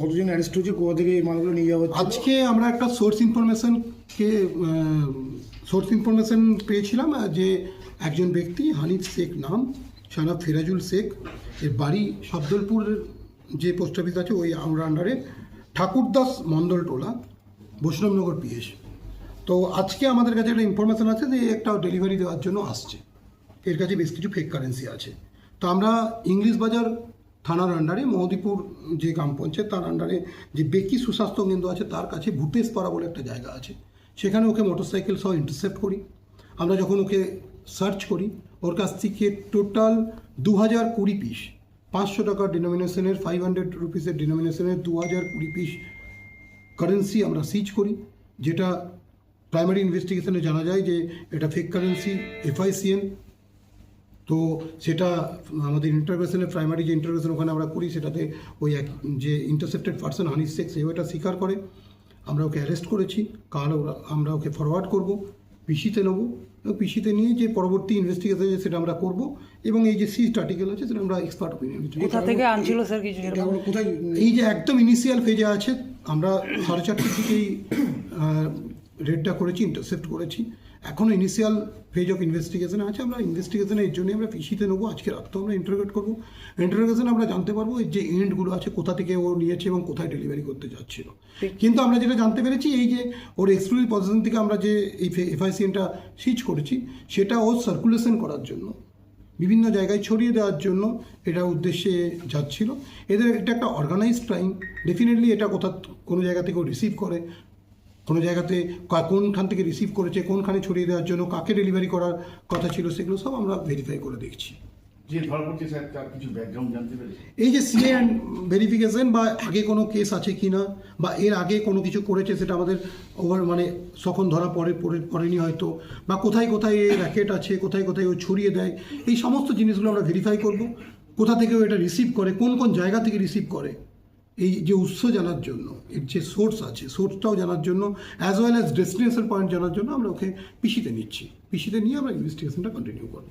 কতজন অ্যারেস্ট হয়েছে, কোথা থেকে এই মালগুলো নিয়ে যাওয়া আজকে আমরা একটা সোর্স ইনফরমেশনকে সোর্স ইনফরমেশন পেয়েছিলাম যে একজন ব্যক্তি, হানিফ শেখ নাম সানা ফিরাজুল শেখ, এর বাড়ি শব্দলপুরের যে পোস্ট অফিস আছে, ওই আমরা আন্ডারে ঠাকুরদাস মণ্ডল টোলা বৈষ্ণবনগর পিএস তো আজকে আমাদের কাছে একটা ইনফরমেশন আছে যে একটা ডেলিভারি দেওয়ার জন্য আসছে। এর কাছে বেশ কিছু ফেক কারেন্সি আছে। তো আমরা ইংলিশ বাজার থানার আন্ডারে মহদীপুর যে গ্রাম পঞ্চায়েত, তার আন্ডারে যে বেকি সুস্বাস্থ্য কেন্দ্র আছে, তার কাছে ভূতেশ পাড়া বলে একটা জায়গা আছে। সেখানে ওকে মোটরসাইকেল সহ ইন্টারসেপ্ট করি। আমরা যখন ওকে সার্চ করি, ওর কাছ থেকে টোটাল দু হাজার কুড়ি পিস পাঁচশো টাকার ডিনোমিনেশনের ফাইভ হান্ড্রেড রুপিসের ডিনোমিনেশনের দু হাজার কুড়ি পিস কারেন্সি আমরা সিজ করি, যেটা প্রাইমারি ইনভেস্টিগেশনে জানা যায় যে এটা ফেক কারেন্সি এফআইসিএন তো সেটা আমাদের ইন্টারভেশনের প্রাইমারি যে ইন্টারভেশন ওখানে আমরা করি সেটাতে ওই এক যে ইন্টারসেপ্টেড পার্সন হানিস শেখ সেও এটা স্বীকার করে। আমরা ওকে অ্যারেস্ট করেছি। কাল ওরা আমরা ওকে ফরওয়ার্ড করব পিসিতে নেব। এবং পিসিতে নিয়ে যে পরবর্তী ইনভেস্টিগেশন সেটা আমরা করব। এবং এই যে সিস্ট আর্টিকেল আছে সেটা আমরা এক্সপার্ট ওপিনিয়ন কোথা থেকে আনছিল স্যার কিছু কোথায় এই যে একদম ইনিশিয়াল ফেজে আছে আমরা সাড়ে চারটে থেকেই রেডটা করেছি ইন্টারসেপ্ট করেছি। এখনও ইনিশিয়াল ফেজ অফ ইনভেস্টিগেশনে আছে আমরা ইনভেস্টিগেশনে এর জন্যই আমরা পিসিতে নেব আজকে রাতটাও আমরা ইন্টারোগেট করব। ইন্টারোগেশনে আমরা জানতে পারব যে এন্ডগুলো আছে কোথা থেকে ও নিয়েছে এবং কোথায় ডেলিভারি করতে যাচ্ছিল। কিন্তু আমরা যেটা জানতে পেরেছি এই যে ওর এক্সক্লুসিভ পজিশন থেকে আমরা যে এই এফআইসিএনটা সিজ করেছি সেটা ও সার্কুলেশন করার জন্য বিভিন্ন জায়গায় ছড়িয়ে দেওয়ার জন্য এটা উদ্দেশ্যে যাচ্ছিল। এদের এটা একটা অর্গানাইজড ক্রাইম ডেফিনেটলি এটা কোথা কোনো জায়গা থেকে রিসিভ করে কোনো জায়গাতে কা- কোনখান থেকে রিসিভ করেছে কোনখানে ছড়িয়ে দেওয়ার জন্য কাকে ডেলিভারি করার কথা ছিল সেগুলো সব আমরা ভেরিফাই করে দেখছি। এই যে সিএ অ্যান্ড ভেরিফিকেশন বা আগে কোনো কেস আছে কি না বা এর আগে কোনো কিছু করেছে সেটা আমাদের ওভার মানে তখন ধরা পড়ে পড়ে- পড়েনি হয়তো বা কোথায় কোথায় এ র্যাকেট আছে কোথায় কোথায় ও ছড়িয়ে দেয় এই সমস্ত জিনিসগুলো আমরা ভেরিফাই করব কোথা থেকে ও এটা রিসিভ করে কোন কোন জায়গা থেকে রিসিভ করে। এই যে উৎস জানার জন্য, এর যে সোর্স আছে সোর্সটাও জানার জন্য as well as destination point জানার জন্য আমরা ওকে পিসিতে নিচ্ছি। পিসিতে নিয়ে আমরা ইনভেস্টিগেশনটা কন্টিনিউ করব।